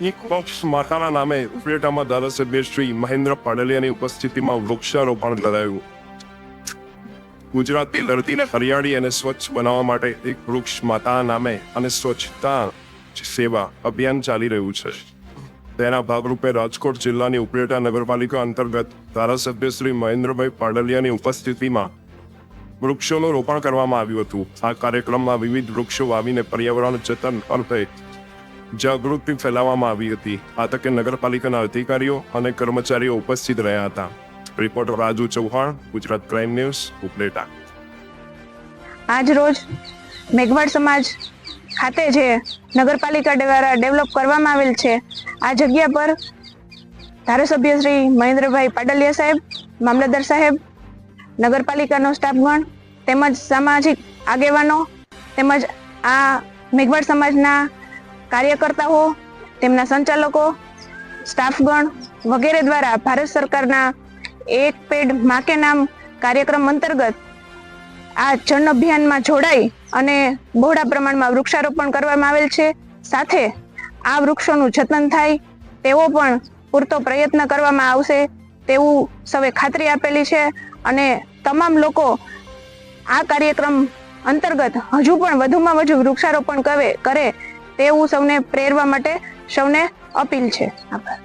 એક પક્ષ માતાના નામે ઉપલેટામાં ધારાસભ્ય શ્રી મહેન્દ્ર પાડલિયાની ઉપસ્થિતિમાં વૃક્ષારોપણ કરાયું. ગુજરાતની ધરતીને હરિયાળી અને સ્વચ્છ બનાવવા માટે એક વૃક્ષ માતા નામે અને સ્વચ્છતા સેવા અભિયાન ચાલી રહ્યું છે. તેના ભાગરૂપે રાજકોટ જિલ્લાની ઉપલેટા નગરપાલિકા અંતર્ગત ધારાસભ્ય શ્રી મહેન્દ્રભાઈ પાડલિયાની ઉપસ્થિતિમાં વૃક્ષોનું રોપણ કરવામાં આવ્યું હતું. આ કાર્યક્રમમાં વિવિધ વૃક્ષો વાવીને પર્યાવરણ જતન અર્થે જાગૃતિ ફેલાવવામાં આવી હતી. આ તકે નગરપાલિકાના અધિકારીઓ અને કર્મચારીઓ ઉપસ્થિત રહ્યા હતા. Reporter Raju Chauhan, Gujarat crime news, Upleta. આજ રોજ મેઘવાડ સમાજ ખાતે જે નગરપાલિકા દ્વારા ડેવલપ કરવામાં આવેલ છે, આ જગ્યા પર ધારાસભ્ય શ્રી મહેન્દ્રભાઈ પાડલિયા સાહેબ, મામલતદાર સાહેબ, નગરપાલિકાનો સ્ટાફગણ તેમજ સામાજિક આગેવાનો તેમજ આ મેઘવાડ સમાજના કાર્યકર્તાઓ તેમના સંચાલકો, સ્ટાફગણ વગેરે દ્વારા ભારત સરકારના એક પેડ માકે નામ કાર્યક્રમ અંતર્ગત આ જન અભિયાનમાં જોડાઈ અને બહોળા પ્રમાણમાં વૃક્ષારોપણ કરવામાં આવેલ છે. સાથે આ વૃક્ષોનું જતન થાય તેવો પણ પૂરતો પ્રયત્ન કરવામાં આવશે તેવું સૌએ ખાતરી આપેલી છે અને તમામ લોકો આ કાર્યક્રમ અંતર્ગત હજુ પણ વધુમાં વધુ વૃક્ષારોપણ કરે કરે તેવું સૌને પ્રેરવા માટે સૌને અપીલ છે. આભાર.